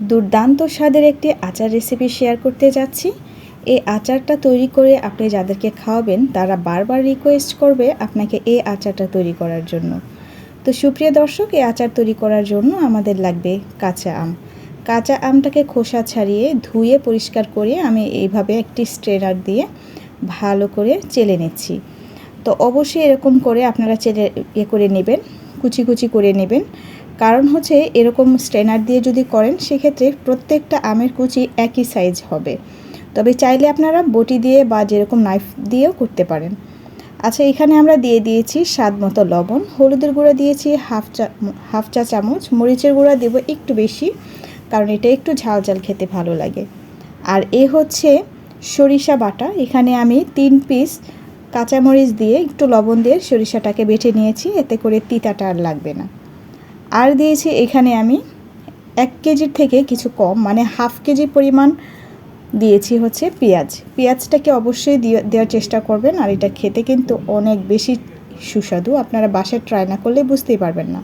দুর্দান্ত স্বাদের একটি আচার রেসিপি শেয়ার করতে যাচ্ছি। এই আচারটা তৈরি করে আপনি যাদেরকে খাওয়াবেন, তারা বারবার রিকোয়েস্ট করবে আপনাকে এই আচারটা তৈরি করার জন্য। তো সুপ্রিয় দর্শক, এই আচার তৈরি করার জন্য আমাদের লাগবে কাঁচা আম। কাঁচা আমটাকে খোসা ছাড়িয়ে ধুয়ে পরিষ্কার করে আমি এইভাবে একটি স্ট্রেনার দিয়ে ভালো করে চেলে নিচ্ছি। তো অবশ্যই এরকম করে আপনারা চেলে ইয়ে করে নেবেন, কুচি কুচি করে নেবেন। কারণ হচ্ছে এরকম স্ট্রেনার দিয়ে যদি করেন, সেক্ষেত্রে প্রত্যেকটা আমের কুচি একই সাইজ হবে। তবে চাইলে আপনারা বটি দিয়ে বা যেরকম নাইফ দিয়েও করতে পারেন। আচ্ছা এখানে আমরা দিয়ে দিয়েছি স্বাদ মতো লবণ। হলুদের গুঁড়া দিয়েছি হাফ চা হাফ চা চামচ। মরিচের গুঁড়া দেব একটু বেশি, কারণ এটা একটু ঝাল ঝাল খেতে ভালো লাগে। আর এ হচ্ছে সরিষা বাটা। এখানে আমি তিন পিস কাঁচামরিচ দিয়ে একটু লবণ দিয়ে সরিষাটাকে বেটে নিয়েছি। এতে করে তিতাটা আর লাগবে না। আর দিয়েছি এখানে আমি এক কেজির থেকে কিছু কম মানে হাফ কেজি পরিমাণ দিয়েছি হচ্ছে পেঁয়াজ। পেঁয়াজটাকে অবশ্যই দিয়ে, দেওয়ার চেষ্টা করবেন আর এটা খেতে কিন্তু অনেক বেশি সুস্বাদু। আপনারা বাসায় ট্রাই না করলে বুঝতেই পারবেন না।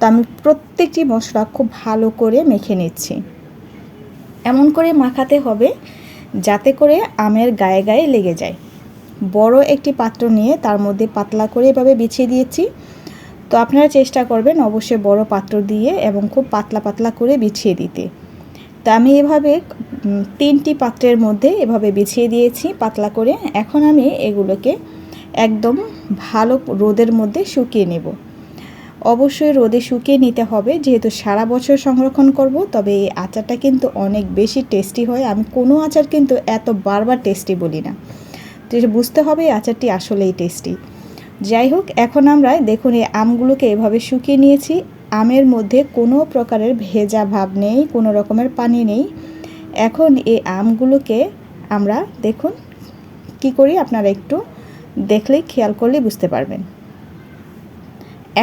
তো আমি প্রত্যেকটি মশলা খুব ভালো করে মেখে নিচ্ছি। এমন করে মাখাতে হবে যাতে করে আমের গায়ে গায়ে লেগে যায়। বড় একটি পাত্র নিয়ে তার মধ্যে পাতলা করে এভাবে বিছিয়ে দিয়েছি। তো আপনারা চেষ্টা করবেন অবশ্যই বড় পাত্র দিয়ে এবং খুব পাতলা পাতলা করে বিছিয়ে দিতে। তা আমি এভাবে তিনটি পাত্রের মধ্যে এভাবে বিছিয়ে দিয়েছি পাতলা করে। এখন আমি এগুলোকে একদম ভালো রোদের মধ্যে শুকিয়ে নেব। অবশ্যই রোদে শুকিয়ে নিতে হবে। যেহেতু সারা বছর সংরক্ষণ করব, তবে এই আচারটা কিন্তু অনেক বেশি টেস্টি হয়। আমি কোনো আচার কিন্তু এত বারবার টেস্টি বলি না। তো বুঝতে হবে আচারটি আসলেই টেস্টি। যাই হোক এখন আমরা দেখুন এই আমগুলোকে এভাবে শুকিয়ে নিয়েছি। আমের মধ্যে কোনো প্রকারের ভেজা ভাব নেই, কোনো রকমের পানি নেই। এখন এই আমগুলোকে আমরা দেখুন কি করি, আপনারা একটু দেখলেই খেয়াল করলেই বুঝতে পারবেন।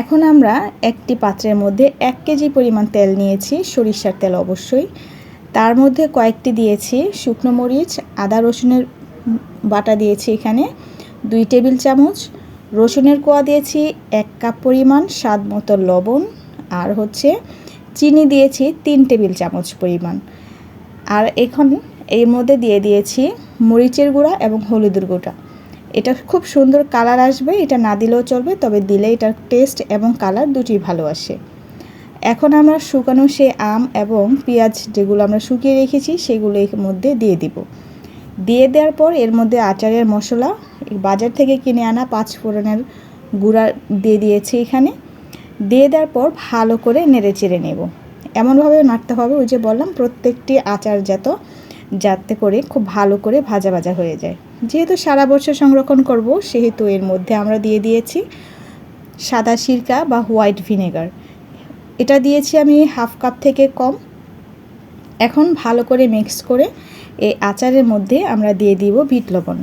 এখন আমরা একটি পাত্রের মধ্যে এক কেজি পরিমাণ তেল নিয়েছি, সরিষার তেল অবশ্যই। তার মধ্যে কয়েকটি দিয়েছি শুকনো মরিচ, আদা রসুনের বাটা দিয়েছি এখানে, দুই টেবিল চামচ রসুনের কোয়া দিয়েছি এক কাপ পরিমাণ, স্বাদ মতো লবণ, আর হচ্ছে চিনি দিয়েছি তিন টেবিল চামচ পরিমাণ। আর এখন এর মধ্যে দিয়ে দিয়েছি মরিচের গুঁড়া এবং হলুদের গুঁড়া। এটা খুব সুন্দর কালার আসবে, এটা না দিলেও চলবে, তবে দিলে এটার টেস্ট এবং কালার দুটি ভালো আসে। এখন আমরা শুকানো সে আম এবং পেঁয়াজ যেগুলো আমরা শুকিয়ে রেখেছি, সেগুলো এর মধ্যে দিয়ে দিব। দিয়ে দেওয়ার পর এর মধ্যে আচারের মশলা বাজার থেকে কিনে আনা পাঁচ ফোড়নের গুঁড়া দিয়ে দিয়েছি এখানে। দিয়ে দেওয়ার পর ভালো করে নেড়ে চেড়ে নেব। এমনভাবে নাড়তে হবে, ওই যে বললাম, প্রত্যেকটি আচার যত, যাতে করে খুব ভালো করে ভাজা ভাজা হয়ে যায়। যেহেতু সারা বছর সংরক্ষণ করব, সেহেতু এর মধ্যে আমরা দিয়ে দিয়েছি সাদা সিরকা বা হোয়াইট ভিনেগার। এটা দিয়েছি আমি হাফ কাপ থেকে কম। এখন ভালো করে মিক্স করে এই আচারের মধ্যে আমরা দিয়ে দিব বিট লবণ।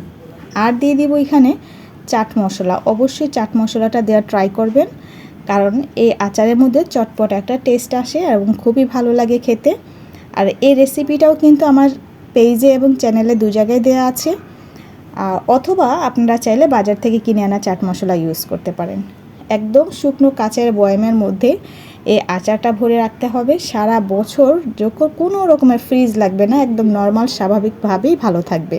আর দিয়ে দিব এখানে চাট মশলা। অবশ্যই চাট মশলাটা দেওয়া ট্রাই করবেন, কারণ এই আচারের মধ্যে চটপট একটা টেস্ট আসে এবং খুবই ভালো লাগে খেতে। আর এই রেসিপিটাও কিন্তু আমার পেজে এবং চ্যানেলে দু জায়গায় দেওয়া আছে। অথবা আপনারা চাইলে বাজার থেকে কিনে আনা চাট মশলা ইউজ করতে পারেন। একদম শুকনো কাঁচের বয়ামের মধ্যে এই আচারটা ভরে রাখতে হবে। সারা বছর যখন কোনো রকমের ফ্রিজ লাগবে না, একদম নর্মাল স্বাভাবিকভাবেই ভালো থাকবে।